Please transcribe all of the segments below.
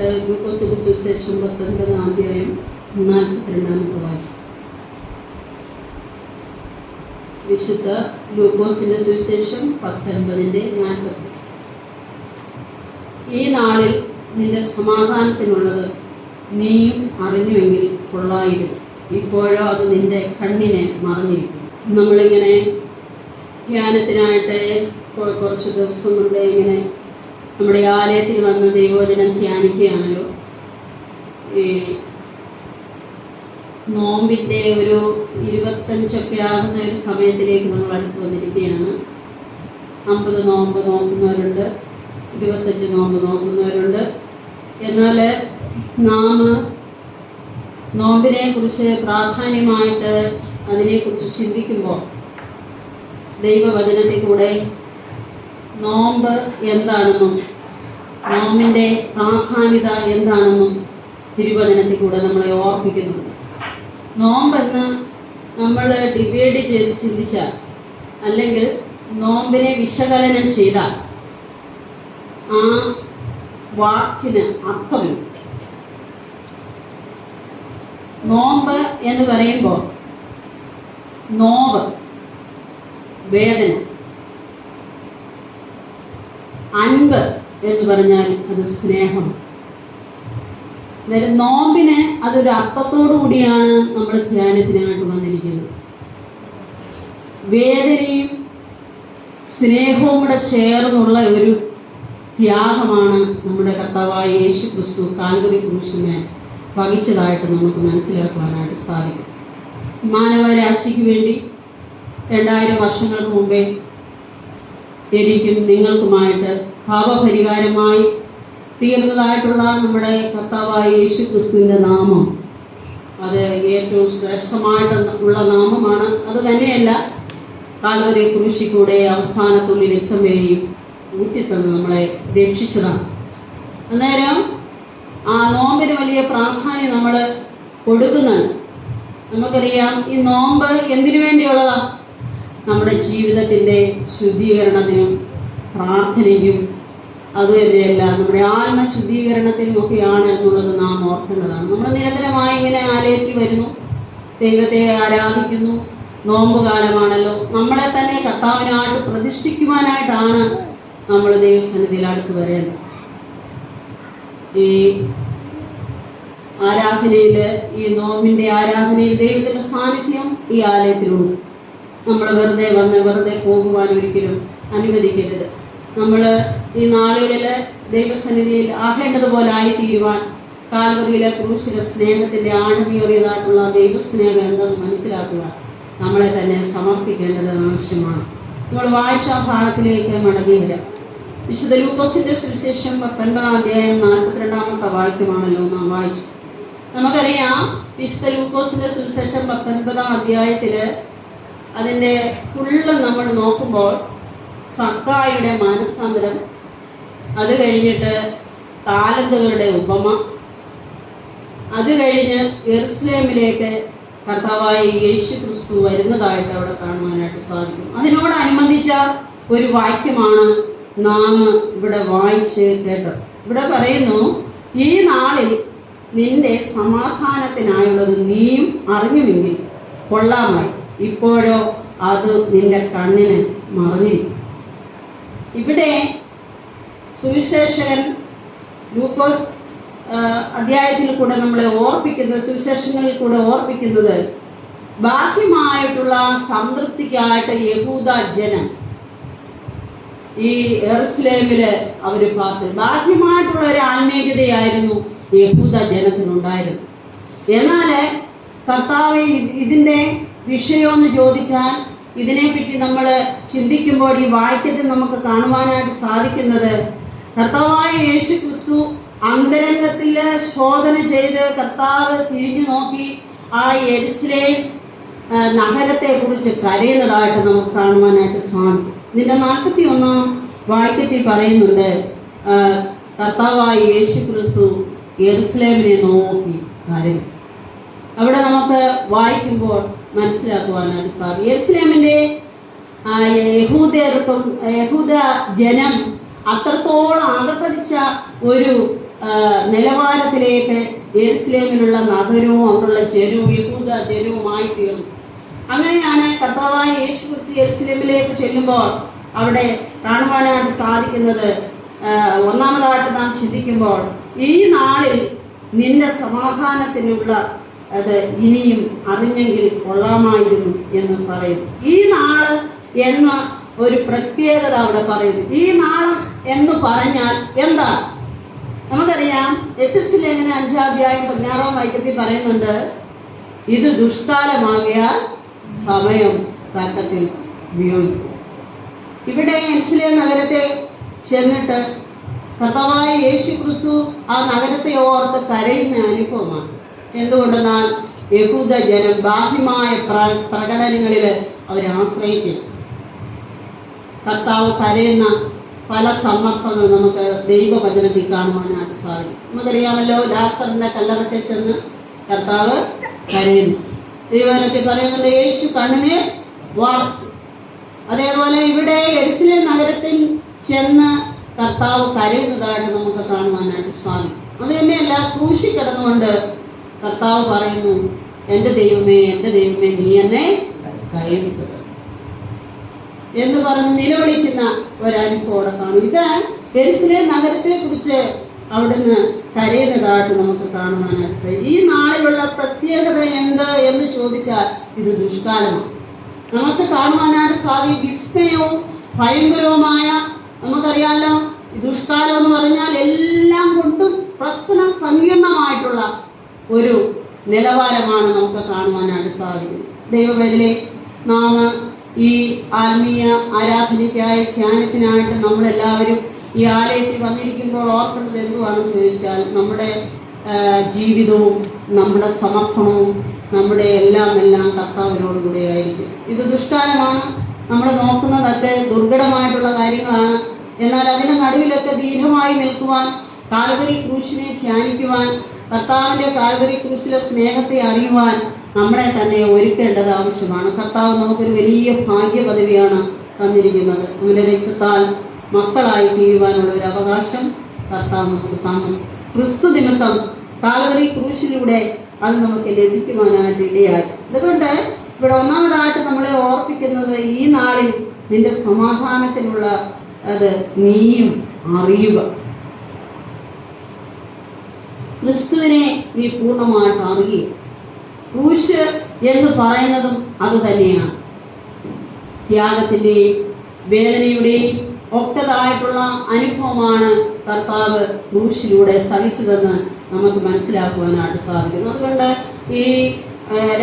Glucose സുവിശേഷം പത്തൊൻപത് അധ്യായം നാൽപ്പത്തിരണ്ടാമത്തെ വായിച്ചു വിശുദ്ധ ഗ്ലൂക്കോസിന്റെ സുവിശേഷം പത്തൊൻപതിന്റെ നാൽപ്പത്തി ഈ നാളിൽ നിന്റെ സമാധാനത്തിനുള്ളത് നീയും അറിഞ്ഞുവെങ്കിൽ കൊള്ളായിരുന്നു. ഇപ്പോഴോ അത് നിന്റെ കണ്ണിനെ മറന്നിരിക്കും നമ്മളിങ്ങനെ ധ്യാനത്തിനായിട്ട് കുറച്ച് ദിവസം കൊണ്ട് ഇങ്ങനെ നമ്മുടെ ആലയത്തിൽ വന്ന് ദൈവവചനം ധ്യാനിക്കുകയാണല്ലോ. ഈ നോമ്പിന്റെ ഒരു ഇരുപത്തഞ്ചൊക്കെ ആകുന്ന ഒരു സമയത്തിലേക്ക് നമ്മൾ അടുത്ത് വന്നിരിക്കുകയാണ്. അമ്പത് നോമ്പ് നോക്കുന്നവരുണ്ട് ഇരുപത്തഞ്ച് നോമ്പ് നോക്കുന്നവരുണ്ട്. എന്നാൽ നാം നോമ്പിനെ കുറിച്ച് പ്രാധാന്യമായിട്ട് അതിനെക്കുറിച്ച് ചിന്തിക്കുമ്പോൾ ദൈവവചനത്തിൽ കൂടെ നോമ്പ് എന്താണെന്നും നോമ്പിന്റെ പ്രാധാന്യത എന്താണെന്നും തിരുവചനത്തിൽ കൂടെ നമ്മളെ ഓർപ്പിക്കുന്നുണ്ട്. നോമ്പെന്ന് നമ്മൾ ഡിവൈഡ് ചെയ്ത് ചിന്തിച്ചാൽ അല്ലെങ്കിൽ നോമ്പിനെ വിശകലനം ചെയ്താൽ ആ വാക്കിന് അർത്ഥമുണ്ട്. നോമ്പ് എന്ന് പറയുമ്പോൾ നോവ് വേദന അൻപ് എന്ന് പറഞ്ഞാൽ അത് സ്നേഹം. അതായത് നോമ്പിന് അതൊരു അർത്ഥത്തോടു കൂടിയാണ് നമ്മൾ ധ്യാനത്തിനായിട്ട് വന്നിരിക്കുന്നത്. വേദനയും സ്നേഹവും കൂടെ ചേർന്നുള്ള ഒരു ത്യാഗമാണ് നമ്മുടെ കർത്താവായ യേശു ക്രിസ്തു കാൽവരി കുരിശിനെ വഹിച്ചതായിട്ട് നമുക്ക് മനസ്സിലാക്കുവാനായിട്ട് സാധിക്കും. മാനവരാശിക്ക് വേണ്ടി രണ്ടായിരം വർഷങ്ങൾക്ക് മുമ്പേ എനിക്കും നിങ്ങൾക്കുമായിട്ട് പാപപരിഹാരമായി തീർന്നതായിട്ടുള്ള നമ്മുടെ കർത്താവായ യേശു ക്രിസ്തുവിന്റെ നാമം. അത് ഏറ്റവും ശ്രേഷ്ഠമായിട്ട് ഉള്ള നാമമാണ്. അത് തന്നെയല്ല കാൽവരെ കുരിശിക്കൂടെ അവസാനത്തുള്ളി രക്തം വരെയും ഊറ്റിത്തന്ന് നമ്മളെ രക്ഷിച്ചതാണ്. അന്നേരം ആ നോമ്പിന് വലിയ പ്രാധാന്യം നമ്മൾ കൊടുക്കുന്നുണ്ട്. നമുക്കറിയാം ഈ നോമ്പ് എന്തിനു വേണ്ടിയുള്ളതാ? നമ്മുടെ ജീവിതത്തിന്റെ ശുദ്ധീകരണത്തിനും പ്രാർത്ഥനയ്ക്കും അതുവരെയല്ല നമ്മുടെ ആത്മശുദ്ധീകരണത്തിനും ഒക്കെയാണ് എന്നുള്ളത് നാം ഓർക്കേണ്ടതാണ്. നമ്മൾ നിരന്തരമായി ഇങ്ങനെ ആലയത്തിൽ വരുന്നു. ദൈവത്തെ ആരാധിക്കുന്നു. നോമ്പ് കാലമാണല്ലോ. നമ്മളെ തന്നെ കർത്താവിനായിട്ട് പ്രതിഷ്ഠിക്കുവാനായിട്ടാണ് നമ്മൾ ദൈവസന്നിധിയിൽ അടുത്ത് വരേണ്ടത്. ഈ ആരാധനയിൽ ഈ നോമ്പിന്റെ ആരാധനയിൽ ദൈവത്തിന്റെ സാന്നിധ്യം ഈ ആലയത്തിലുണ്ട്. നമ്മൾ വെറുതെ വന്ന് വെറുതെ പോകുവാൻ ഒരിക്കലും അനുവദിക്കരുത്. നമ്മൾ ഈ നാളുകളിൽ ദൈവസന്നിധിയിൽ ആകേണ്ടതുപോലെ ആയിത്തീരുവാൻ കാൽവരിയിലെ ക്രൂശിലെ സ്നേഹത്തിന്റെ ആഴമേറിയതായിട്ടുള്ള ദൈവസ്നേഹം എന്തെന്ന് മനസ്സിലാക്കുക. നമ്മളെ തന്നെ സമർപ്പിക്കേണ്ടത് ആവശ്യമാണ്. നമ്മൾ വായിച്ച ഭാഗത്തിലേക്ക് മടങ്ങി വരാം. വിശുദ്ധ ലൂക്കോസിന്റെ സുവിശേഷം പത്തൊൻപതാം അധ്യായം നാൽപ്പത്തിരണ്ടാമത്തെ വാക്യമാണല്ലോ നാം വായിച്ചത്. നമുക്കറിയാം വിശുദ്ധ ലൂക്കോസിന്റെ സുവിശേഷം പത്തൊൻപതാം അധ്യായത്തിൽ അതിന്റെ ഫുള്ള് നമ്മൾ നോക്കുമ്പോൾ സക്കായുടെ മാനസാന്തരം അത് കഴിഞ്ഞിട്ട് താലന്തുകളുടെ ഉപമ അത് കഴിഞ്ഞ് എറുസ്ലേമിലേക്ക് കർത്താവായ യേശു ക്രിസ്തു വരുന്നതായിട്ട് അവിടെ കാണുവാനായിട്ട് സാധിക്കും. അതിനോടനുബന്ധിച്ച ഒരു വാക്യമാണ് നാം ഇവിടെ വായിച്ച് കേട്ടത്. ഇവിടെ പറയുന്നു ഈ നാളിൽ നിന്റെ സമാധാനത്തിനായുള്ളത് നീയും അറിഞ്ഞുമെങ്കിൽ കൊള്ളാമായി ഇപ്പോഴോ അത് നിന്റെ കണ്ണിന് മറഞ്ഞിരിക്കും. ഇവിടെ സുവിശേഷകൻ ലൂക്കോസ് അധ്യായത്തിൽ കൂടെ നമ്മളെ ഓർപ്പിക്കുന്നത് സുവിശേഷങ്ങളിൽ കൂടെ ഓർപ്പിക്കുന്നത് ബാഹ്യമായിട്ടുള്ള സംതൃപ്തിക്കായിട്ട് യഹൂദ ജനം ഈ എറുസ്ലേമിൽ അവർ പാർട്ടി ബാഹ്യമായിട്ടുള്ള ഒരു ആത്മീയതയായിരുന്നു യഹൂദ ജനത്തിനുണ്ടായിരുന്നത്. എന്നാൽ കർത്താവ് ഇ- വിഷയമെന്ന് ചോദിച്ചാൽ ഇതിനെപ്പറ്റി നമ്മൾ ചിന്തിക്കുമ്പോൾ ഈ വാക്യത്തിൽ നമുക്ക് കാണുവാനായിട്ട് സാധിക്കുന്നത് കർത്താവായ യേശു ക്രിസ്തു അന്തരംഗത്തിൽ ശോധന ചെയ്ത് കർത്താവ് തിരിഞ്ഞു നോക്കി ആ എരിസ്ലേം നഗരത്തെക്കുറിച്ച് കരയുന്നതായിട്ട് നമുക്ക് കാണുവാനായിട്ട് സാധിക്കും. ഇതിന്റെ നാൽപ്പത്തി ഒന്നാം വാക്യത്തിൽ പറയുന്നുണ്ട് കർത്താവായ യേശു ക്രിസ്തു യെറുസലേമിനെ നോക്കി കരയും. അവിടെ നമുക്ക് വായിക്കുമ്പോൾ മനസ്സിലാക്കുവാനായിട്ട് സാധിക്കും. ആ, യഹൂദർക്കും യഹൂദ ജനം അത്രത്തോളം അകപ്പതിച്ച ഒരു നിലവാരത്തിലേക്ക് യെരുസലേമിലുള്ള നഗരവും അവിടെയുള്ള ജനവും യഹൂദ ജനവുമായി തീർന്നു അങ്ങനെയാണ് കർത്താവായ യേശു യെരുസലേമിലേക്ക് ചെല്ലുമ്പോൾ അവിടെ കാണുവാനായിട്ട് സാധിക്കുന്നത് ഒന്നാമതായിട്ട് നാം ചിന്തിക്കുമ്പോൾ ഈ നാളിൽ നിന്റെ സമാധാനത്തിനുള്ള അത് ഇനിയും അറിഞ്ഞെങ്കിൽ കൊള്ളാമായിരുന്നു എന്ന് പറയും. ഈ നാൾ എന്ന ഒരു പ്രത്യേകത അവിടെ പറയുന്നു. ഈ നാൾ എന്ന് പറഞ്ഞാൽ എന്താ? നമുക്കറിയാം എപ്പിസിൽ എങ്ങനെ അഞ്ചാധ്യായം പതിനാറാം വൈക്കത്തിൽ പറയുന്നുണ്ട് ഇത് ദുഷ്കാലമാകിയാൽ സമയം തക്കത്തിൽ ഉപയോഗിക്കും ഇവിടെ എൻസിലെ നഗരത്തെ ചെന്നിട്ട് കർത്താവായ യേശു ക്രിസ്തു ആ നഗരത്തെ ഓർത്ത് കരയുന്ന അനുഭവമാണ്. എന്തുകൊണ്ടെന്നാൽ യഹൂദ ജനം ബാഹ്യമായ പ്ര പ്രകടനങ്ങളിൽ അവരാശ്രയിക്കും കർത്താവ് കരയുന്ന പല സമ്മർപ്പങ്ങൾ നമുക്ക് ദൈവവചനത്തിൽ കാണുവാനായിട്ട് സാധിക്കും. നമുക്കറിയാമല്ലോ ലാസറിന്റെ കല്ലറത്തിൽ ചെന്ന് കർത്താവ് കരയുന്നു. ദൈവവചനത്തിൽ പറയുന്നുണ്ട് യേശു കണ്ണിന് വാർത്തു അതേപോലെ ഇവിടെ എരിശിലെ നഗരത്തിൽ ചെന്ന് കർത്താവ് കരയുന്നതായിട്ട് നമുക്ക് കാണുവാനായിട്ട് സാധിക്കും. അത് തന്നെയല്ല ക്രൂശി കിടന്നുകൊണ്ട് കർത്താവ് പറയുന്നു എന്റെ ദൈവമേ എന്റെ ദൈവമേ നീ എന്നെ കൈവിട്ടത് എന്ന് പറഞ്ഞ് നിലവിളിക്കുന്ന ഒരനുഭവം അവിടെ കാണും. ഇത് ജെറുസലേ നഗരത്തെ കുറിച്ച് അവിടുന്ന് കരയുന്നതായിട്ട് നമുക്ക് കാണുവാനായിട്ട് ഈ നാളിലുള്ള പ്രത്യേകത എന്ത് എന്ന് ചോദിച്ചാൽ ഇത് ദുഷ്കാലമാണ്. നമുക്ക് കാണുവാനായിട്ട് സാധിക്കും വിസ്മയവും ഭയങ്കരവുമായ നമുക്കറിയാലോ ദുഷ്കാലം എന്ന് പറഞ്ഞാൽ എല്ലാം കൊണ്ടും പ്രശ്ന സങ്കീർണമായിട്ടുള്ള ഒരു നിലവാരമാണ് നമുക്ക് കാണുവാനായിട്ട് സാധിക്കുന്നത്. ദൈവവേദനെ നാം ഈ ആത്മീയ ആരാധനയ്ക്കായി ധ്യാനത്തിനായിട്ട് നമ്മളെല്ലാവരും ഈ ആലയത്തിൽ വന്നിരിക്കുമ്പോൾ ഓർക്കേണ്ടത് എന്തുവാണെന്ന് ചോദിച്ചാൽ നമ്മുടെ ജീവിതവും നമ്മുടെ സമർപ്പണവും നമ്മുടെ എല്ലാം എല്ലാം കർത്താവിനോടുകൂടെ ആയിരിക്കും. ഇത് ദുഷ്കാലമാണ്. നമ്മൾ നോക്കുന്നതൊക്കെ ദുർഘടമായിട്ടുള്ള കാര്യങ്ങളാണ്. എന്നാൽ അതിന്റെ നടുവിലൊക്കെ ദീർഘമായി നിൽക്കുവാൻ കാൽവരി ക്രൂശിനെ ധ്യാനിക്കുവാൻ കർത്താവിന്റെ കാൽവരി ക്രൂശിലെ സ്നേഹത്തെ അറിയുവാൻ നമ്മളെ തന്നെ ഒരുക്കേണ്ടത് ആവശ്യമാണ്. കർത്താവ് നമുക്കൊരു വലിയ ഭാഗ്യ പദവിയാണ് തന്നിരിക്കുന്നത്. അവന്റെ രക്തത്താൽ മക്കളായി തീരുവാനുള്ള ഒരു അവകാശം കർത്താവ് നമുക്ക് തന്നു. ക്രിസ്തു നിമിത്തം കാൽവരി ക്രൂശിലൂടെ അത് നമുക്ക് ലഭിക്കുവാനായിട്ട് ഇടയായി. അതുകൊണ്ട് ഇവിടെ ഒന്നാമതായിട്ട് നമ്മളെ ഓർപ്പിക്കുന്നത് ഈ നാളിൽ നിന്റെ സമാധാനത്തിനുള്ള അത് നീയും അറിയുക. ക്രിസ്തുവിനെ നീ പൂർണമായിട്ട് അറിയുക ക്രൂശ് എന്ന് പറയുന്നതും അത് തന്നെയാണ്. ത്യാഗത്തിന്റെയും വേദനയുടെയും ഒക്കതായിട്ടുള്ള അനുഭവമാണ് കർത്താവ് ക്രൂശിലൂടെ സഹിച്ചതെന്ന് നമുക്ക് മനസ്സിലാക്കുവാനായിട്ട് സാധിക്കുന്നു. അതുകൊണ്ട് ഈ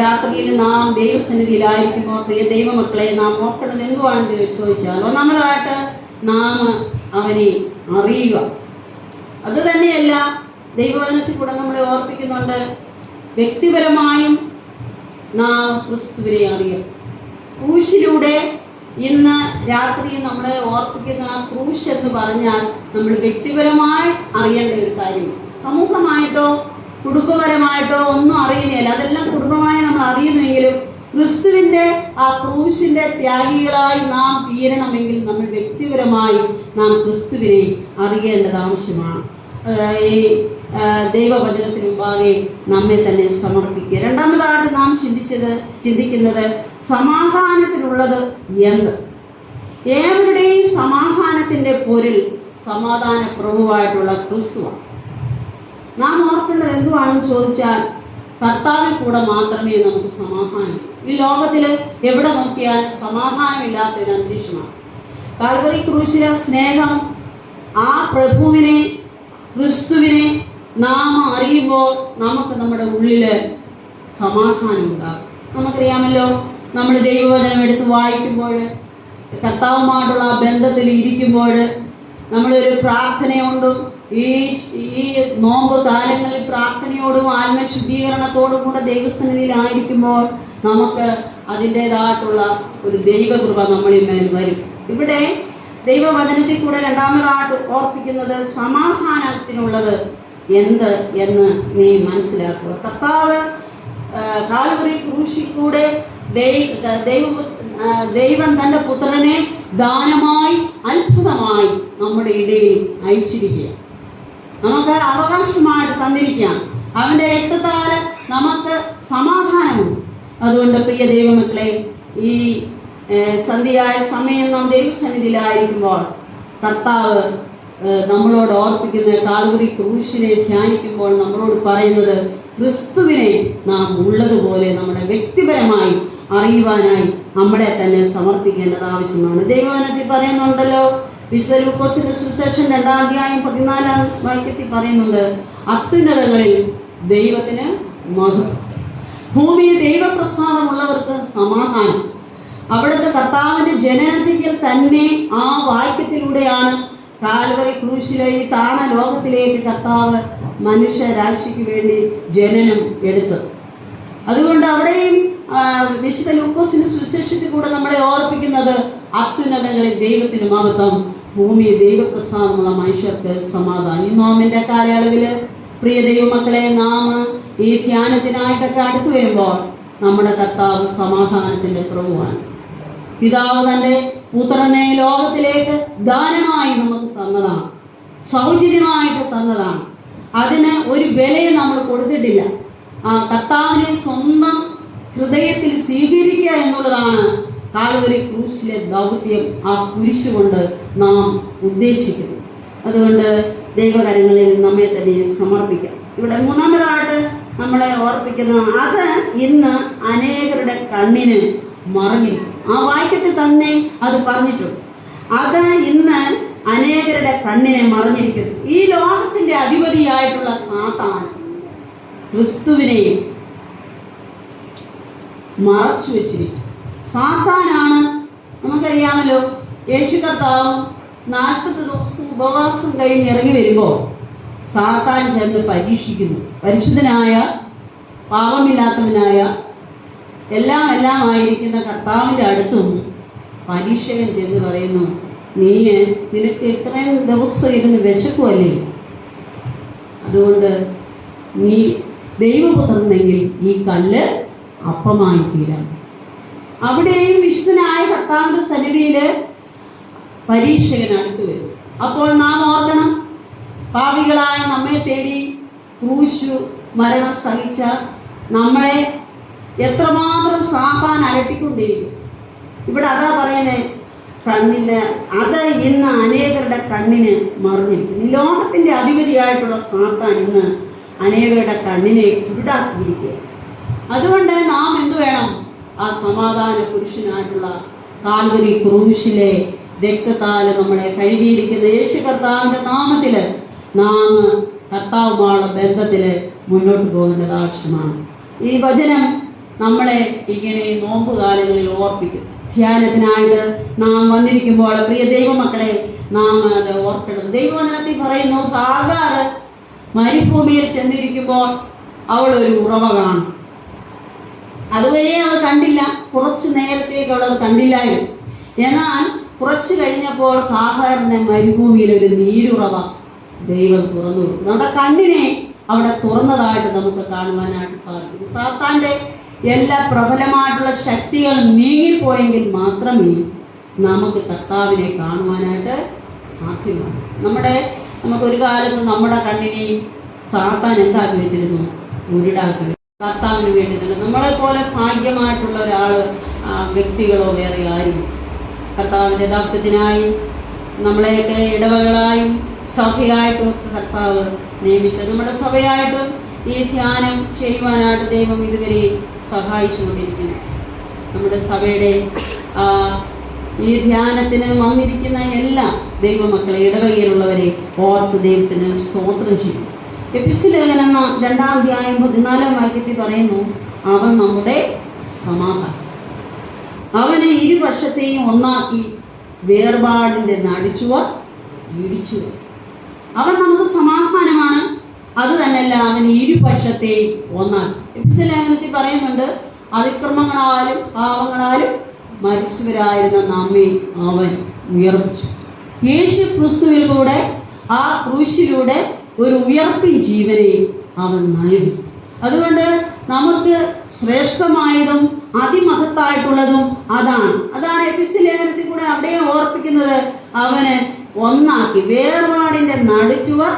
രാത്രിയിൽ നാം ദൈവസന്നിധിയിലായിരിക്കുമ്പോൾ പ്രിയ ദൈവമക്കളെ നാം ഓർക്കേണ്ടത് എന്തുവാണെന്ന് ചോദിച്ചാൽ ഒന്നാമതായിട്ട് നാം അവനെ അറിയുക. അത് തന്നെയല്ല ദൈവവചനത്തിൽ കൂടെ നമ്മളെ ഓർപ്പിക്കുന്നുണ്ട്. വ്യക്തിപരമായും നാം ക്രിസ്തുവിനെ അറിയും. ക്രൂശിലൂടെ ഇന്ന് രാത്രി നമ്മളെ ഓർപ്പിക്കുന്ന ആ ക്രൂശ് എന്ന് പറഞ്ഞാൽ നമ്മൾ വ്യക്തിപരമായി അറിയേണ്ട ഒരു കാര്യമാണ്. സമൂഹമായിട്ടോ കുടുംബപരമായിട്ടോ ഒന്നും അറിയുന്നില്ല അതെല്ലാം കുടുംബമായി നമ്മൾ അറിയുന്നെങ്കിലും ക്രിസ്തുവിന്റെ ആ ക്രൂശിന്റെ ത്യാഗികളായി നാം തീരണമെങ്കിൽ നമ്മൾ വ്യക്തിപരമായി നാം ക്രിസ്തുവിനെ അറിയേണ്ടത് ആവശ്യമാണ്. ഈ ദൈവവചനത്തിന് മുമ്പാകെ നമ്മെ തന്നെ സമർപ്പിക്കുക. രണ്ടാമതായിട്ട് നാം ചിന്തിച്ചത് ചിന്തിക്കുന്നത് സമാധാനത്തിനുള്ളത് എന്ത്? ഏവരുടെയും സമാധാനത്തിന്റെ പൊരിൽ സമാധാന പ്രഭുവായിട്ടുള്ള ക്രിസ്തുവാണ്. നാം ഓർക്കേണ്ടത് എന്തുവാണെന്ന് ചോദിച്ചാൽ കർത്താവിൽ കൂടെ മാത്രമേ നമുക്ക് സമാധാനം ഈ ലോകത്തിൽ എവിടെ നോക്കിയാലും സമാധാനമില്ലാത്ത ഒരു അന്തരീക്ഷമാണ്. കാൽവരി ക്രൂശിലെ സ്നേഹം ആ പ്രഭുവിനെ ക്രിസ്തുവിനെ നാം അറിയുമ്പോൾ നമുക്ക് നമ്മുടെ ഉള്ളിൽ സമാധാനം ഉണ്ടാകും. നമുക്കറിയാമല്ലോ നമ്മൾ ദൈവവചനം എടുത്ത് വായിക്കുമ്പോൾ കർത്താവുമായിട്ടുള്ള ആ ബന്ധത്തിൽ ഇരിക്കുമ്പോൾ നമ്മളൊരു പ്രാർത്ഥനയുണ്ടും. ഈ ഈ നോമ്പ് കാലങ്ങളിൽ പ്രാർത്ഥനയോടും ആത്മശുദ്ധീകരണത്തോടും കൂടെ ദൈവസന്നിധിയിലായിരിക്കുമ്പോൾ നമുക്ക് അതിന്റേതായിട്ടുള്ള ഒരു ദൈവകൃപ നമ്മളിൽ മേൽ വരും. ഇവിടെ ദൈവവചനത്തിൽ കൂടെ രണ്ടാമതായിട്ട് ഓർപ്പിക്കുന്നത് സമാധാനത്തിനുള്ളത് എന്ത് എന്ന് നീ മനസ്സിലാക്കുക. കർത്താവ് കാൽവറി ക്രൂശിക്കൂടെ ദൈവ തന്റെ പുത്രനെ ദാനമായി അത്ഭുതമായി നമ്മുടെ ഇടയിൽ അയച്ചിരിക്കുക നമുക്ക് അവകാശമായിട്ട് തന്നിരിക്കാം അവന്റെ രക്തത്താൽ നമുക്ക് സമാധാനമുണ്ട്. അതുകൊണ്ട് പ്രിയ ദൈവമക്കളെ ഈ സന്ധ്യയായ സമയം നാം ദൈവസന്നിധിയിലായിരിക്കുമ്പോൾ കർത്താവ് നമ്മളോട് ഓർപ്പിക്കുന്ന കാൽവരി ക്രൂശിനെ ധ്യാനിക്കുമ്പോൾ നമ്മളോട് പറയുന്നത് ക്രിസ്തുവിനെ നാം ഉള്ളതുപോലെ നമ്മുടെ വ്യക്തിപരമായി അറിയുവാനായി നമ്മളെ തന്നെ സമർപ്പിക്കേണ്ടത് ആവശ്യമാണ്. ദൈവവനത്തിൽ പറയുന്നുണ്ടല്ലോ വിശുദ്ധ ലൂക്കോസിന്റെ സുശേഷൻ രണ്ടാം അധ്യായം പതിനാലാം വാക്യത്തിൽ പറയുന്നുണ്ട് അത്യുന്നതങ്ങളിൽ ദൈവത്തിന് മഹത്വം. ഭൂമിയിൽ ദൈവപ്രസാദമുള്ളവർക്ക് സമാധാനം. അവിടുത്തെ കർത്താവിന്റെ ജനനത്തിൽ തന്നെ ആ വാക്യത്തിലൂടെയാണ് കാൽവരി ക്രൂശിലെ ഈ താണ ലോകത്തിലേക്ക് കർത്താവ് മനുഷ്യരാശിക്ക് വേണ്ടി ജനനം എടുത്തത്. അതുകൊണ്ട് അവിടെയും വിശുദ്ധ ലൂക്കോസിന്റെ സുശേഷത്തിൽ കൂടെ നമ്മളെ ഓർപ്പിക്കുന്നത് അത്യുന്നതങ്ങളിൽ ദൈവത്തിന് മഹത്വം ഭൂമി ദൈവപ്രസാദമുള്ള മനുഷ്യർക്ക് സമാധാനം. ഈ നോമിന്റെ കാലയളവിൽ പ്രിയ ദൈവമക്കളെ നാം ഈ ധ്യാനത്തിനായിട്ടൊക്കെ അടുത്തു വരുമ്പോൾ നമ്മുടെ കർത്താവ് സമാധാനത്തിന്റെ പ്രഭുവാണ്. പിതാവ് തന്റെ പുത്രനെ ലോകത്തിലേക്ക് ദാനമായി നമുക്ക് തന്നതാണ്. സൗജന്യമായിട്ട് തന്നതാണ്. അതിന് ഒരു വിലയും നമ്മൾ കൊടുത്തിട്ടില്ല. ആ കർത്താവിനെ സ്വന്തം ഹൃദയത്തിൽ സ്വീകരിക്കുക എന്നുള്ളതാണ് കാൽവരി ക്രൂശിലെ ദൗത്യം ആ കുരിശുകൊണ്ട് നാം ഉദ്ദേശിക്കുന്നത്. അതുകൊണ്ട് ദൈവകരങ്ങളിൽ നമ്മെ തന്നെ സമർപ്പിക്കാം. ഇവിടെ മൂന്നാമതായിട്ട് നമ്മളെ ഓർപ്പിക്കുന്ന അത് ഇന്ന് അനേകരുടെ കണ്ണിന് മറഞ്ഞിരിക്കും ആ വാക്യത്തിൽ തന്നെ അത് പറഞ്ഞിട്ടുണ്ട്. അത് ഇന്ന് അനേകരുടെ കണ്ണിനെ മറിഞ്ഞിരിക്കുന്നു. ഈ ലോകത്തിന്റെ അധിപതിയായിട്ടുള്ള സാത്താൻ ക്രിസ്തുവിനെയും മറച്ചു വെച്ചിരിക്കും സാത്താനാണ് നമുക്കറിയാമല്ലോ യേശു കർത്താവ് നാൽപ്പത് ദിവസം ഉപവാസം കഴിഞ്ഞ് ഇറങ്ങി വരുമ്പോൾ സാത്താൻ ചെന്ന് പരീക്ഷിക്കുന്നു. പരിശുദ്ധനായ പാപമില്ലാത്തവനായ എല്ലാം എല്ലാം ആയിരിക്കുന്ന കർത്താവിന്റെ അടുത്തും പരീക്ഷകൻ ചെന്ന് പറയുന്നു നീ നിനക്ക് ഇത്രയും ദിവസം ഇരുന്ന് വിശക്കുമല്ലേ അതുകൊണ്ട് നീ ദൈവപുത്രനെങ്കിൽ ഈ കല്ല് അപ്പമായി തീരാം അവിടെയും വിശുദ്ധനായ കർത്താവിന്റെ സന്നിധിയിൽ പരീക്ഷകൻ അടുത്ത് വരും. അപ്പോൾ നാം ഓർക്കണം പാവികളായ നമ്മെ തേടി ക്രൂശു മരണം സഹിച്ച നമ്മളെ എത്രമാത്രം സാത്താൻ അലട്ടിക്കൊണ്ടിരിക്കും. ഇവിടെ അതാ പറയുന്നത് കണ്ണിന് അത് ഇന്ന് അനേകരുടെ കണ്ണിന് മറിഞ്ഞിരിക്കും. ലോകത്തിന്റെ അധിപതിയായിട്ടുള്ള സാത്താൻ ഇന്ന് അനേകരുടെ കണ്ണിനെ ഇവിടാക്കിയിരിക്കുക അതുകൊണ്ട് നാം എന്ത് വേണം? ആ സമാധാന പുരുഷനായിട്ടുള്ള കാൽവരി ക്രൂശിലെ രക്തത്താൽ നമ്മളെ കഴുകിയിരിക്കുന്ന യേശു കർത്താവിന്റെ നാമത്തിൽ നാം കർത്താവുമായുള്ള ബന്ധത്തിൽ മുന്നോട്ട് പോകേണ്ടത് ആവശ്യമാണ്. ഈ വചനം നമ്മളെ ഇങ്ങനെ നോമ്പ് കാലങ്ങളിൽ ഓർപ്പിക്കും. ധ്യാനത്തിനായിട്ട് നാം വന്നിരിക്കുമ്പോൾ പ്രിയ ദൈവമക്കളെ നാം അത് ഓർക്കണം ദൈവത്തിൽ പറയുന്നു ആകാറ് മരുഭൂമിയിൽ ചെന്നിരിക്കുമ്പോൾ അവൾ ഒരു ഉറവ കാണും. അതുവരെ അവൾ കണ്ടില്ല. കുറച്ച് നേരത്തേക്ക് അവൾ അത് കണ്ടില്ലായിരുന്നു. എന്നാൽ കുറച്ച് കഴിഞ്ഞപ്പോൾ കാഹാറിന്റെ മരുഭൂമിയിൽ ഒരു നീരുറവ ദൈവം തുറന്നു. നമ്മുടെ കണ്ണിനെ അവിടെ തുറന്നതായിട്ട് നമുക്ക് കാണുവാനായിട്ട് സാധിക്കും. സാത്താന്റെ എല്ലാ പ്രബലമായിട്ടുള്ള ശക്തികൾ നീങ്ങിപ്പോയെങ്കിൽ മാത്രമേ നമുക്ക് കർത്താവിനെ കാണുവാനായിട്ട് സാധ്യമാണ് നമ്മുടെ നമുക്കൊരു കാലത്ത് നമ്മുടെ കണ്ണിനെയും സാത്താൻ എന്താക്കി വെച്ചിരുന്നു? ഉരുടാക്കി വെച്ചു. കർത്താവിന് വേണ്ടി തന്നെ. നമ്മളെ പോലെ ഭാഗ്യമായിട്ടുള്ള ഒരാൾ വ്യക്തികളോ വേറെ ആരും കർത്താവിന്റെ യഥാർത്ഥത്തിനായി നമ്മളെയൊക്കെ ഇടവകളായും സഭയായിട്ടും കർത്താവ് നിയമിച്ചത്. നമ്മുടെ സഭയായിട്ടും ഈ ധ്യാനം ചെയ്യുവാനായിട്ട് ദൈവം ഇതുവരെ സഹായിച്ചുകൊണ്ടിരിക്കുന്നു. നമ്മുടെ സഭയുടെ ഈ ധ്യാനത്തിന് വന്നിരിക്കുന്ന എല്ലാ ദൈവമക്കളെ ഇടവകയിലുള്ളവരെ ഓർത്ത് ദൈവത്തിന് സ്തോത്രം ചെയ്യും. എപ്പിസ് എന്ന രണ്ടാം അധ്യായം പതിനാലാം വാക്യത്തിൽ പറയുന്നു അവൻ നമ്മുടെ സമാധാനം. അവനെ ഇരുവശത്തെയും ഒന്നാക്കി വേർപാടിന്റെ നടിച്ചുവർ ഇടിച്ചു അവൻ നമുക്ക് സമാധാനമാണ്. അത് തന്നെയല്ല അവൻ ഇരുപക്ഷത്തെയും ഒന്നാക്കി. ലേഖനത്തിൽ പറയുന്നുണ്ട് അതിക്രമങ്ങളാലും പാവങ്ങളാലും മരിച്ചവരായിരുന്ന നമ്മെ അവൻ ഉയർപ്പിച്ചു. യേശു ക്രിസ്തുവിലൂടെ ആ ക്രൂശിലൂടെ ഒരു ഉയർപ്പിൻ ജീവനെ അവൻ നൽകി. അതുകൊണ്ട് നമുക്ക് ശ്രേഷ്ഠമായതും അതിമഹത്തായിട്ടുള്ളതും അതാണ്. അതാണ് എപ്പിസ് ലേഖനത്തിൽ കൂടെ അവിടെ ഓർപ്പിക്കുന്നത് അവന് ഒന്നാക്കി. വേർപാടിന്റെ നടിച്ചുവർ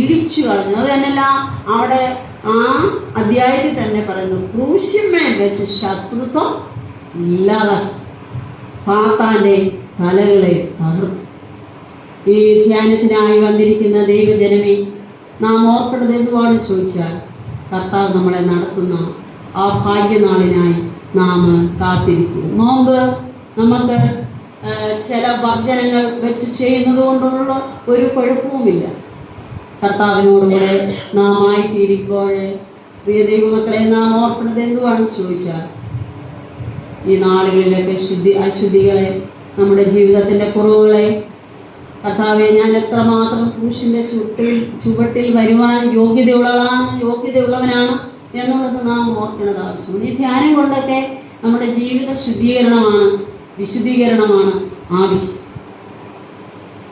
ഇടിച്ചു കളഞ്ഞു. അത് തന്നെയല്ല അവിടെ ആ അധ്യായത്തിൽ തന്നെ പറയുന്നു ക്രൂശിന്മേൽ വെച്ച് ശത്രുത്വം ഇല്ലാതാക്കി. സാത്താന്റെ തലകളെ തകർത്തു. ഈ ധ്യാനത്തിനായി വന്നിരിക്കുന്ന ദൈവജനമേ നാം ഓർക്കേണ്ടത് എന്തുവാണ് ചോദിച്ചാൽ കർത്താവ് നമ്മളെ നടത്തുന്ന ആ ഭാഗ്യനാളിനായി നാം കാത്തിരിക്കും നോമ്പ് നമുക്ക് ചില വർജനങ്ങൾ വെച്ച് ചെയ്യുന്നത് കൊണ്ടുള്ള ഒരു കുഴപ്പവുമില്ല. കർത്താവിനോടുകൂടെ നാം ആയിത്തീരുമ്പോൾ പ്രിയ ദൈവമക്കളെ നാം ഓർക്കുന്നത് എന്തുവാണെന്ന് ചോദിച്ചാൽ ഈ നാളുകളിലൊക്കെ ശുദ്ധി അശുദ്ധികളെ നമ്മുടെ ജീവിതത്തിന്റെ കുറവുകളെ കർത്താവെ ഞാൻ എത്രമാത്രം ക്രൂശിന്റെ ചുട്ടിൽ ചുവട്ടിൽ വരുവാൻ യോഗ്യതയുള്ളതാണ് യോഗ്യതയുള്ളവനാണ് എന്നുള്ളത് നാം ഓർക്കേണ്ടത് ആവശ്യമാണ്. ഈ ധ്യാനം കൊണ്ടൊക്കെ നമ്മുടെ ജീവിത ശുദ്ധീകരണമാണ് വിശുദ്ധീകരണമാണ് ആവശ്യം.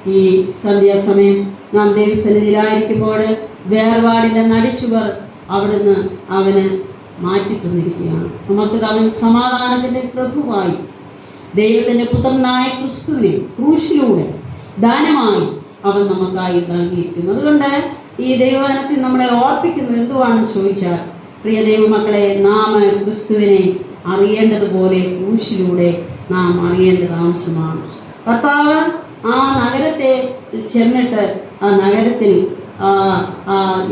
ഈ സന്ധ്യാസമയം നാം ദൈവസന്നിധിയിലായിരിക്കുമ്പോൾ വേർപാടിന്റെ നടിച്ചുവർ അവിടുന്ന് അവന് മാറ്റി തന്നിരിക്കുകയാണ്. നമുക്ക് അവൻ സമാധാനത്തിന്റെ പ്രഭുവായി. ദൈവത്തിന്റെ പുത്രനായ ക്രിസ്തുവിനെ ക്രൂശിലൂടെ ദാനമായി അവൻ നമുക്കായി നൽകിയിരിക്കുന്നു. അതുകൊണ്ട് ഈ ദൈവവനത്തിൽ നമ്മളെ ഓർപ്പിക്കുന്നത് എന്തുവാണെന്ന് ചോദിച്ചാൽ പ്രിയ ദൈവമക്കളെ നാം ക്രിസ്തുവിനെ അറിയേണ്ടതുപോലെ ക്രൂശിലൂടെ നാം അറിയേണ്ടത് ആവശ്യമാണ് കർത്താവ് ആ നഗരത്തെ ചെന്നിട്ട് ആ നഗരത്തിൽ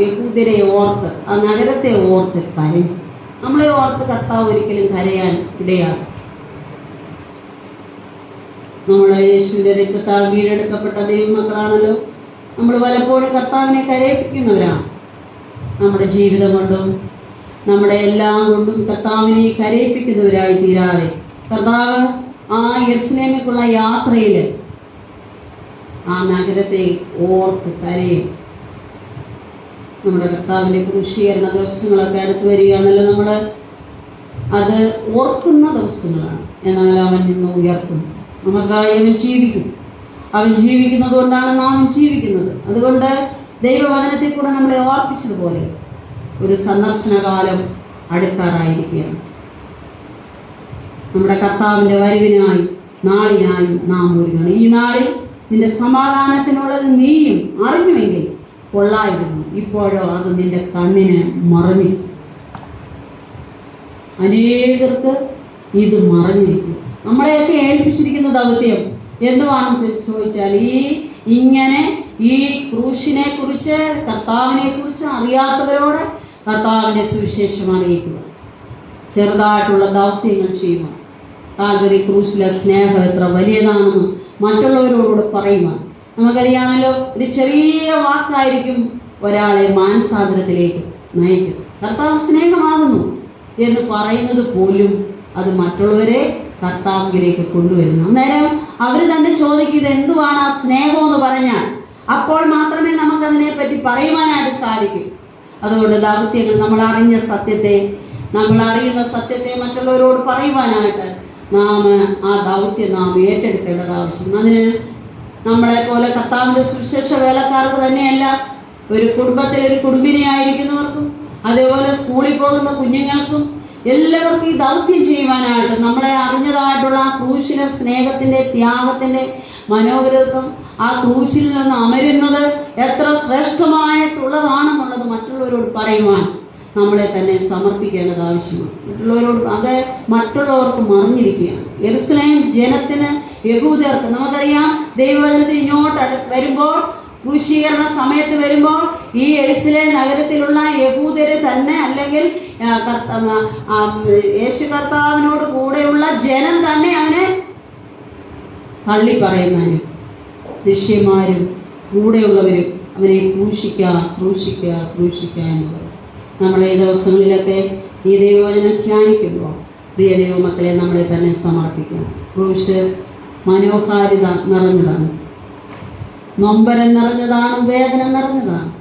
യഹൂദരെ ഓർത്ത് ആ നഗരത്തെ ഓർത്ത് കരയും. നമ്മളെ ഓർത്ത് കർത്താവ് ഒരിക്കലും കരയാൻ ഇടയാകും നമ്മളെ യേശുവിന്റെ രക്തത്താൽ വീടെടുക്കപ്പെട്ട ദൈവമക്കളാണല്ലോ. നമ്മൾ പലപ്പോഴും കർത്താവിനെ കരയിപ്പിക്കുന്നവരാണ്. നമ്മുടെ ജീവിതം കൊണ്ടും നമ്മുടെ എല്ലാം കൊണ്ടും കർത്താവിനെ കരയിപ്പിക്കുന്നവരായി തീരാതെ. കർത്താവ് ആ യെരുസലേമിലേക്കുള്ള യാത്രയിൽ ആ നഗരത്തെ ഓർത്ത് കരയും. നമ്മുടെ കർത്താവിന്റെ കൃഷീകരണ ദിവസങ്ങളൊക്കെ അടുത്ത് വരികയാണല്ലോ നമ്മൾ അത് ഓർക്കുന്ന ദിവസങ്ങളാണ്. എന്നാൽ അവൻ നിന്ന് ഉയർത്തുന്നു. നമുക്കായി അവൻ ജീവിക്കും. അവൻ ജീവിക്കുന്നത് കൊണ്ടാണ് നാം ജീവിക്കുന്നത്. അതുകൊണ്ട് ദൈവവചനത്തെ കൂടെ നമ്മളെ ഓർപ്പിച്ചതുപോലെ ഒരു സന്ദർശനകാലം അടുക്കാറായിരിക്കുകയാണ്. നമ്മുടെ കർത്താവിന്റെ വരവിനായി നാളിനായി നാം ഒരുങ്ങണം. ഈ നാളിൽ നിന്റെ സമാധാനത്തിനുള്ളത് നീയും അറിഞ്ഞുവെങ്കിൽ കൊള്ളായിരുന്നു. ഇപ്പോഴോ അത് നിന്റെ കണ്ണിന് മറഞ്ഞു അനേകർക്ക് ഇത് മറഞ്ഞിരിക്കും. നമ്മളെയൊക്കെ ഏൽപ്പിച്ചിരിക്കുന്ന ദൗത്യം എന്തുവാണെന്ന് ചോദിച്ചാൽ ഈ ഇങ്ങനെ ഈ ക്രൂശിനെ കുറിച്ച് കർത്താവിനെ കുറിച്ച് അറിയാത്തവരോട് കർത്താവിന്റെ സുവിശേഷം അറിയിക്കുക. ചെറുതായിട്ടുള്ള ദൗത്യങ്ങൾ ചെയ്യുക. ഈ ക്രൂശിലെ സ്നേഹം എത്ര വലിയതാണെന്ന് മറ്റുള്ളവരോട് പറയുക നമുക്കറിയാമല്ലോ ഒരു ചെറിയ വാക്കായിരിക്കും ഒരാളെ മാനസാന്തരത്തിലേക്ക് നയിക്കും കർത്താവ് സ്നേഹമാകുന്നു എന്ന് പറയുന്നത് പോലും അത് മറ്റുള്ളവരെ കർത്താവിലേക്ക് കൊണ്ടുവരുന്നു. അന്നേരം അവർ തന്നെ ചോദിക്കുന്നത് എന്തുവാണ് ആ സ്നേഹം എന്ന് പറഞ്ഞാൽ? അപ്പോൾ മാത്രമേ നമുക്കതിനെ പറ്റി പറയുവാനായിട്ട് സാധിക്കൂ. അതുകൊണ്ട് ദൗത്യങ്ങൾ നമ്മൾ അറിഞ്ഞ സത്യത്തെ നമ്മൾ അറിയുന്ന സത്യത്തെ മറ്റുള്ളവരോട് പറയുവാനായിട്ട് നാം ആ ദൗത്യം നാം ഏറ്റെടുക്കേണ്ടത് ആവശ്യം അതിന് നമ്മളെ പോലെ കർത്താവിന്റെ സുവിശേഷ വേലക്കാർക്ക് തന്നെയല്ല ഒരു കുടുംബത്തിൽ ഒരു കുടുംബിനിയായിരിക്കുന്നവർക്കും അതേപോലെ സ്കൂളിൽ പോകുന്ന കുഞ്ഞുങ്ങൾക്കും എല്ലാവർക്കും ഈ ദൗത്യം ചെയ്യുവാനായിട്ട് നമ്മളെ അറിഞ്ഞതായിട്ടുള്ള ആ ക്രൂശിലെ സ്നേഹത്തിന്റെ ത്യാഗത്തിന്റെ മനോഹരത്വം ആ ക്രൂശിൽ നിന്ന് അമരുന്നത് എത്ര ശ്രേഷ്ഠമായിട്ടുള്ളതാണെന്നുള്ളത് മറ്റുള്ളവരോട് പറയുവാൻ നമ്മളെ തന്നെ സമർപ്പിക്കേണ്ടത് ആവശ്യമാണ്. മറ്റുള്ളവരോട് അത് മറ്റുള്ളവർക്ക് മറിഞ്ഞിരിക്കുകയാണ്. എറുസലേം ജനത്തിന് യഹൂദർക്ക് നമുക്കറിയാം ദൈവവചനത്തിൽ ഇങ്ങോട്ട് വരുമ്പോൾ ക്രൂശീകരണ സമയത്ത് വരുമ്പോൾ ഈ എരിശിലെ നഗരത്തിലുള്ള യഹൂദരെ തന്നെ അല്ലെങ്കിൽ യേശു കർത്താവിനോട് കൂടെയുള്ള ജനം തന്നെ അവനെ തള്ളി പറയുന്നതിന് ശിഷ്യന്മാരും കൂടെയുള്ളവരും അവനെ ക്രൂശിക്കുക ക്രൂശിക്കുക ക്രൂശിക്കുക എന്നുള്ളത് നമ്മൾ ഈ ദിവസങ്ങളിലൊക്കെ ഈ ദൈവവചനം ധ്യാനിക്കുമ്പോൾ പ്രിയ ദൈവമക്കളെ നമ്മളെ തന്നെ സമർപ്പിക്കാം. ക്രൂശ് മനോഹാരിത നിറഞ്ഞതാണ്. നൊമ്പരം നിറഞ്ഞതാണ് വേദന നിറഞ്ഞതാണ്.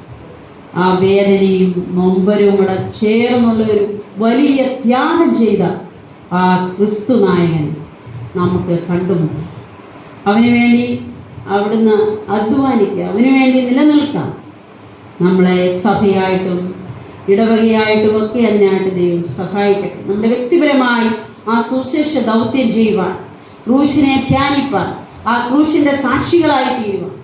ആ വേദനയും നൊമ്പരവും കൂടെ ചേർന്നുള്ള ഒരു വലിയ ത്യാഗം ചെയ്ത ആ ക്രിസ്തു നായകൻ നമുക്ക് കണ്ടുമുട്ടാം. അവന് വേണ്ടി അവിടുന്ന് അധ്വാനിക്കുക അവന് വേണ്ടി നിലനിൽക്കാം. നമ്മളെ സഭയായിട്ടും ഇടവകയായിട്ടും ഒക്കെ അതിനായിട്ട് ദൈവം സഹായിക്കട്ടെ. നമ്മുടെ വ്യക്തിപരമായി ആ സുശേഷ ദൗത്യം ചെയ്യുവാൻ ക്രൂശിനെ ധ്യാനിപ്പാൻ ആ ക്രൂശിന്റെ സാക്ഷികളായി തീരുവാൻ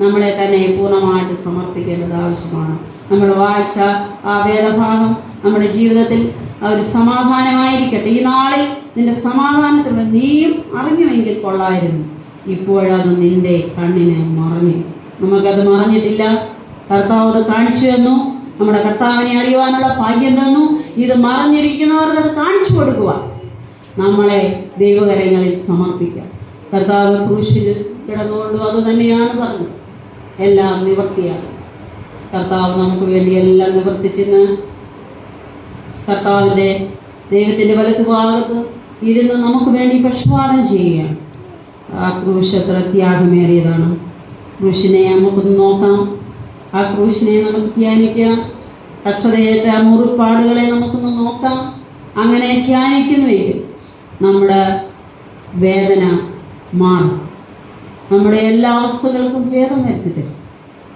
നമ്മളെ തന്നെ പൂർണമായിട്ട് സമർപ്പിക്കേണ്ടത് ആവശ്യമാണ്. നമ്മൾ വായിച്ച ആ വേദഭാഗം നമ്മുടെ ജീവിതത്തിൽ ഒരു സമാധാനമായിരിക്കട്ടെ. ഈ നാളിൽ നിന്റെ സമാധാനത്തിലുള്ള നീയും അറിഞ്ഞുവെങ്കിൽ കൊള്ളായിരുന്നു. ഇപ്പോഴത് നിന്റെ കണ്ണിന് മറഞ്ഞു. നമുക്കത് മറഞ്ഞിട്ടില്ല. കർത്താവ് അത് കാണിച്ചു തന്നു നമ്മുടെ കർത്താവിനെ അറിയുവാനുള്ള ഭാഗ്യം തന്നു. ഇത് മറഞ്ഞിരിക്കുന്നവർക്ക് അത് കാണിച്ചു കൊടുക്കുക നമ്മളെ ദൈവകരങ്ങളിൽ സമർപ്പിക്കാം. കർത്താവ് ക്രൂശിൽ കിടന്നുകൊണ്ടും അത് തന്നെയാണ് പറഞ്ഞത്. എല്ലാം നിവർത്തിയാണ്. കർത്താവ് നമുക്ക് വേണ്ടി എല്ലാം നിവർത്തിച്ചെന്ന് കർത്താവിന്റെ ദൈവത്തിന്റെ വലതുഭാഗത്ത് ഭാഗത്ത് ഇരുന്ന് നമുക്ക് വേണ്ടി പക്ഷപാതം ചെയ്യുകയാണ്. ആ ക്രൂശ് എത്ര ത്യാഗമേറിയതാണ്. ക്രൂശിനെ നമുക്കൊന്ന് നോക്കാം. ആ ക്രൂശിനെ നമുക്ക് ധ്യാനിക്കാം. കഷ്ടതയേറ്റ ആ മുറിപ്പാടുകളെ നമുക്കൊന്ന് നോക്കാം. അങ്ങനെ ധ്യാനിക്കുന്നുവെങ്കിൽ നമ്മുടെ വേദന മാറും. നമ്മുടെ എല്ലാ അവസ്ഥകൾക്കും ഭേദം വരുത്തില്ല?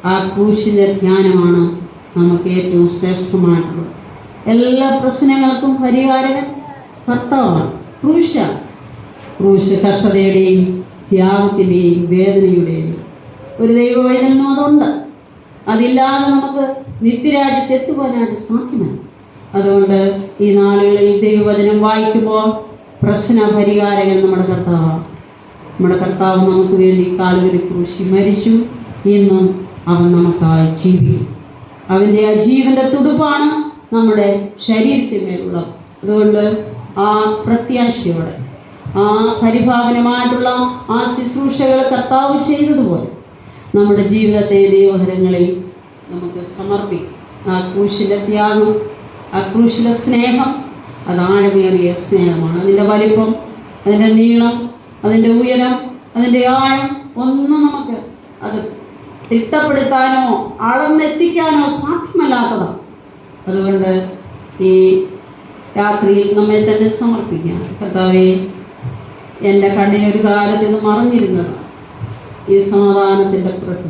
ആ ക്രൂശിന്റെ ധ്യാനമാണ് നമുക്ക് ഏറ്റവും ശ്രേഷ്ഠമായിട്ടുള്ളത്. എല്ലാ പ്രശ്നങ്ങൾക്കും പരിഹാരകൻ കർത്താവാണ്. ക്രൂശ. ക്രൂശ് കഷ്ടതയുടെയും ത്യാഗത്തിന്റെയും വേദനയുടെയും ഒരു ദൈവവേദനയും അതുണ്ട്. അതില്ലാതെ നമുക്ക് നിത്യരാജ്യത്ത് എത്തുവാനായിട്ട് സാധ്യമല്ല. അതുകൊണ്ട് ഈ നാളുകളിൽ ദൈവവചനം വായിക്കുമ്പോൾ പ്രശ്ന പരിഹാരകൻ നമ്മുടെ കർത്താവ്. നമ്മുടെ കർത്താവ് നമുക്ക് വേണ്ടി കാലുകളിൽ കൃഷി മരിച്ചു. ഇന്നും അവൻ നമുക്കായി ജീവിക്കും. അവന്റെ ആ ജീവന്റെ തുടുപ്പാണ് നമ്മുടെ ശരീരത്തിന്മേലുള്ളത് അതുകൊണ്ട് ആ പ്രത്യാശയോടെ ആ പരിഭാവനമായിട്ടുള്ള ആ ശുശ്രൂഷകൾ കർത്താവ് ചെയ്തതുപോലെ നമ്മുടെ ജീവിതത്തെ ദൈവഹരങ്ങളിൽ നമുക്ക് സമർപ്പിക്കും. ആ ക്രൂശിലെ ത്യാഗം ആ ക്രൂശിലെ സ്നേഹം അത് ആഴമേറിയ സ്നേഹമാണ്. അതിന്റെ വലിപ്പം അതിന്റെ നീളം അതിന്റെ ഉയരം അതിന്റെ ആഴം ഒന്നും നമുക്ക് അത് തിട്ടപ്പെടുത്താനോ അളന്നെത്തിക്കാനോ സാധ്യമല്ലാത്തതാണ് അതുകൊണ്ട് ഈ രാത്രിയിൽ നമ്മെ തന്നെ സമർപ്പിക്കാം കർത്താവേ എന്റെ കണ്ണിനൊരു കാലത്ത് ഇത് മറഞ്ഞിരുന്നതാണ് ഈ സമാധാനത്തിന്റെ പ്രഭു.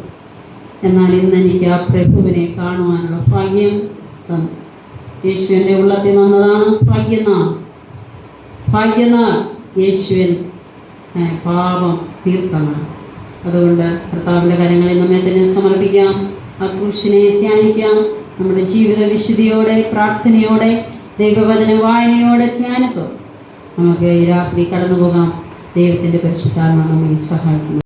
എന്നാൽ ഇന്ന് എനിക്ക് ആ പ്രഭുവിനെ കാണുവാനുള്ള ഭാഗ്യം തന്നു. യേശുവിന്റെ ഉള്ളത്തിൽ വന്നതാണ് ഭാഗ്യനാൾ. ഭാഗ്യനാൾ യേശുവിൻ പാപം തീർത്തമാണ് അതുകൊണ്ട് കർത്താവിന്റെ കാര്യങ്ങളിൽ നമ്മെ തന്നെ സമർപ്പിക്കാം. ആ ക്രൂശിനെ ധ്യാനിക്കാം. നമ്മുടെ ജീവിത വിശുദ്ധിയോടെ പ്രാർത്ഥനയോടെ ദൈവവചന വായനയോടെ ധ്യാനത്തോടെ നമുക്ക് ഈ രാത്രി കടന്നു പോകാം ദൈവത്തിന്റെ പരിശുദ്ധാത്മ നമ്മെ സഹായിക്കുന്നു.